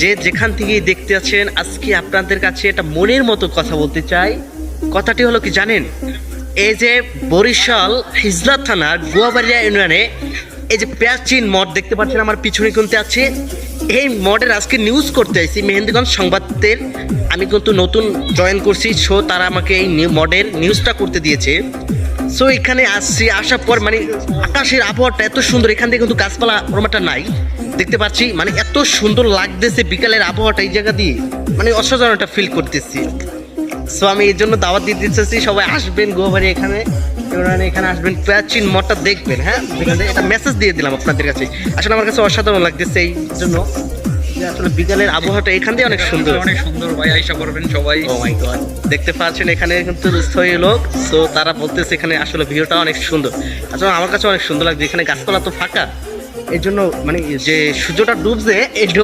যে যেখান থেকেই দেখতে আছেন, আজকে আপনাদের কাছে একটা মনের মতো কথা বলতে চাই। কথাটি হলো কি জানেন? এই যে বরিশাল হিজলা থানার গুয়াবাড়িয়া ইউনিয়নে এই যে প্রাচীন মঠ দেখতে পাচ্ছেন, আমার পিছনে কিন্তু আছে। এই মডের আজকে নিউজ করতে আইছি, মেহেন্দিগঞ্জ সংবাদের আমি কিন্তু নতুন জয়েন করছি সো তারা আমাকে এই মডের নিউজটা করতে দিয়েছে। সো এখানে আসছি, আসার পর মানে আকাশের আবহাওয়াটা এত সুন্দর, এখান থেকে কিন্তু গাছপালা ওরমাটা নাই। দেখতে পাচ্ছি মানে এত সুন্দর লাগতেছে বিকালের আবহাওয়াটা এই জায়গা দিয়ে। মানে অসাধারণ একটা ফিল করতেছি। সো আমি এই জন্য দাওয়াত দিতে চাচ্ছি সবাই আসবেন গোবাড়ি এখানে। এখানে আসবেন, প্রাচীন মঠটা দেখবেন হ্যাঁ? একটা মেসেজ দিয়ে দিলাম আপনাদের কাছে। আসলে আমার কাছে অসাধারণ লাগতেছে এই জন্য। আসলে বিকালের আবহাওয়াটা এখান দিয়ে অনেক সুন্দর অনেক সুন্দর ভাই আইসা করবেন সবাই। ও মাই গড দেখতে পাচ্ছেন এখানে কিন্তু স্থায়ী লোক সো তারা বলতেছে এখানে আসলে ভিউটা অনেক সুন্দর। আচ্ছা আমার কাছে অনেক সুন্দর লাগছে এখানে গাছপালা তো ফাঁকা। এর জন্য মানে যে সূর্যটা ডুবছে এই